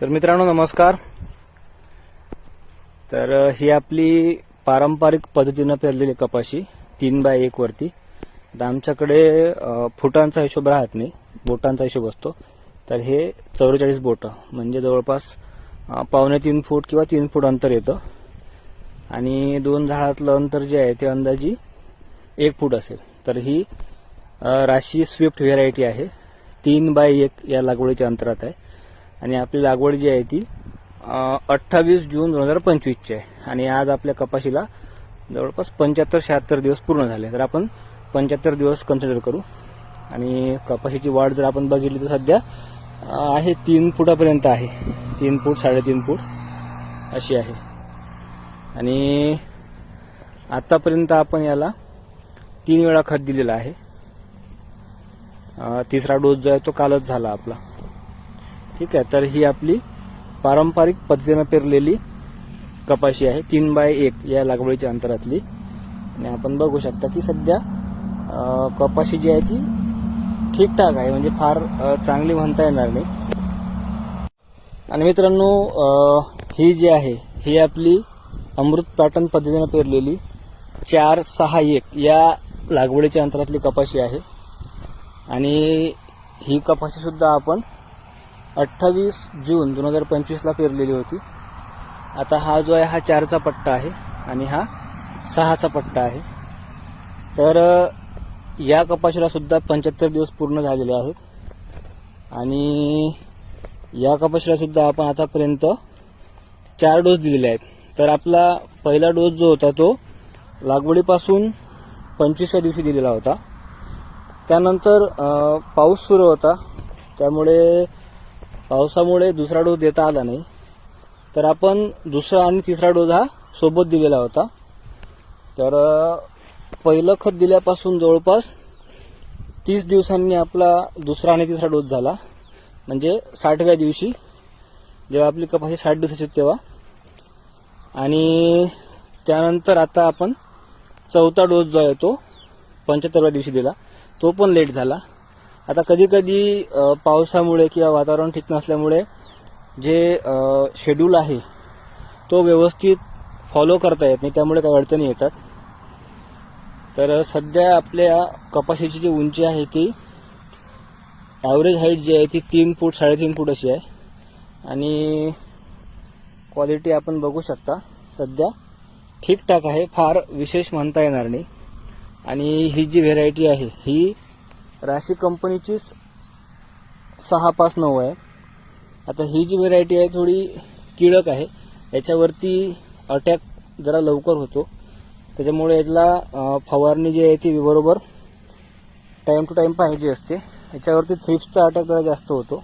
तर मित्रांनो नमस्कार. तर ही आपली पारंपरिक पद्धतीनं पेरलेली कपाशी तीन बाय एक वरती. तर आमच्याकडे फुटांचा हिशोब राहत नाही बोटांचा हिशोब असतो. तर हे चौवेचाळीस बोटं म्हणजे जवळपास पावणे तीन फूट किंवा तीन फूट अंतर येतं. आणि दोन झाडातलं अंतर जे आहे ते अंदाजी एक फूट असेल. तर ही राशी स्विफ्ट व्हेरायटी आहे. तीन बाय एक या लागवडीच्या अंतरात आहे. आणि आपली लागवड जी आहे ती अठ्ठावीस जून दोन हजार पंचवीसची आहे. आणि आज आपल्या कपाशीला जवळपास पंच्याहत्तर शहात्तर दिवस पूर्ण झाले तर आपण पंच्याहत्तर दिवस कन्सिडर करू. आणि कपाशीची वाढ जर आपण बघितली तर सध्या आहे तीन फुटापर्यंत आहे. तीन फूट साडेतीन फूट अशी आहे. आणि आतापर्यंत आपण याला तीन वेळा खत दिलेलं आहे. तिसरा डोस जो आहे तो कालच झाला आपला. ठीक आहे तर ही आपली पारंपरिक पद्धतीनं पेरलेली कपाशी आहे तीन बाय एक या लागवडीच्या अंतरातली. आणि आपण बघू शकता की सध्या कपाशी जी आहे ती ठीकठाक आहे म्हणजे फार चांगली म्हणता येणार नाही. आणि मित्रांनो ही जी आहे ही आपली अमृत पॅटर्न पद्धतीनं पेरलेली चार सहा एक या लागवडीच्या अंतरातली कपाशी आहे. आणि ही कपाशी सुद्धा आपण अठ्ठावीस जून दोन हजार पंचवीसला पेरलेली होती. आता हा जो आहे हा चारचा पट्टा आहे आणि हा सहाचा पट्टा आहे. तर या कपाशीला सुद्धा पंच्याहत्तर दिवस पूर्ण झालेले आहेत. आणि या कपाशीला सुद्धा आपण आतापर्यंत चार डोस दिलेले आहेत. तर आपला पहिला डोस जो होता तो लागवडीपासून पंचवीसव्या दिवशी दिलेला होता. त्यानंतर पाऊस सुरू होता. त्यामुळे पावसामुळे दुसरा डोस देता आला नाही. तर आपण दुसरा आणि तिसरा डोस हा सोबत दिलेला होता. तर पहिलं खत दिल्यापासून जवळपास तीस दिवसांनी आपला दुसरा आणि तिसरा डोस झाला. म्हणजे साठव्या दिवशी जेव्हा आपली कपाशी साठ दिवसाची तेव्हा. आणि त्यानंतर आता आपण चौथा डोस जो आहे तो पंच्याहत्तरव्या दिवशी दिला. तो पण लेट झाला. आता कधी कधी पावसामुळे किंवा वातावरण ठीक नसल्यामुळे जे शेड्यूल आहे तो व्यवस्थित फॉलो करता येत नाही त्यामुळे काही अडचणी येतात. तर सध्या आपल्या कपाशीची जी उंची आहे ती ॲव्हरेज हाईट जी आहे ती तीन फूट साडेतीन फूट अशी आहे. आणि क्वालिटी आपण बघू शकता सध्या ठीकठाक आहे फार विशेष म्हणता येणार नाही. आणि ही जी व्हेरायटी आहे ही राशी कंपनीचीच सहा पाच नऊ आहे. आता ही जी व्हेरायटी आहे थोडी किळक आहे. याच्यावरती अटॅक जरा लवकर होतो. त्याच्यामुळे याला फवारणी जी आहे ती बरोबर टाईम टू टाईम पाहिजे असते. याच्यावरती थ्रिप्सचा अटॅक जरा जास्त होतो.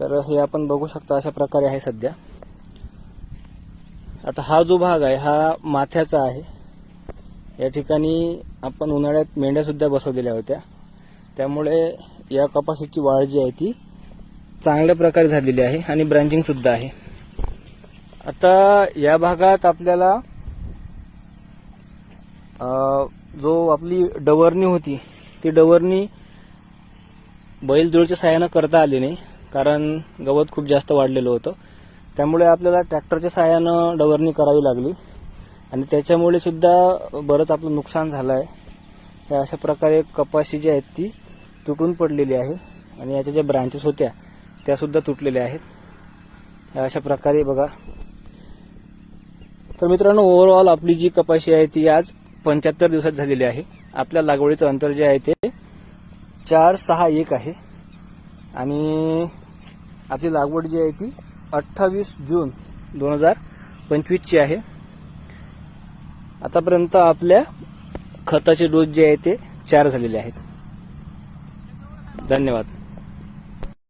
तर हे आपण बघू शकता अशा प्रकारे आहे सध्या. आता हा जो भाग आहे हा माथ्याचा आहे. या ठिकाणी आपण उन्हाळ्यात मेंढ्यासुद्धा बसवलेल्या होत्या. त्यामुळे या कपाशीची वाढ जी आहे ती चांगल्या प्रकारे झालेली आहे आणि ब्रँचिंगसुद्धा आहे. आता या भागात आपल्याला जो आपली डवरणी होती ती डवरणी बैलजोळच्या सहाय्यानं करता आली नाही कारण गवत खूप जास्त वाढलेलं होतं. त्यामुळे आपल्याला ट्रॅक्टरच्या सहाय्यानं डवरणी करावी लागली. आणि त्याच्यामुळे सुद्धा बरंच आपलं नुकसान झालं आहे हे अशा प्रकारे कपाशी जी आहेत ती तुटून पडलेली आहे आणि याच्या ज्या ब्रांचेस होत्या त्या सुद्धा तुटलेल्या आहेत. अशा प्रकारे बघा. तर मित्रांनो ओव्हरऑल आपली जी कपाशी आहे ती आज पंच्याहत्तर दिवसात झालेली आहे. आपल्या लागवडीचं अंतर जे आहे ते चार सहा एक आहे. आणि आपली लागवड जी आहे ती अठ्ठावीस जून दोन हजार पंचवीसची आहे. आतापर्यंत आपल्या खताचे डोस जे आहे ते चार झालेले आहेत. धन्यवाद.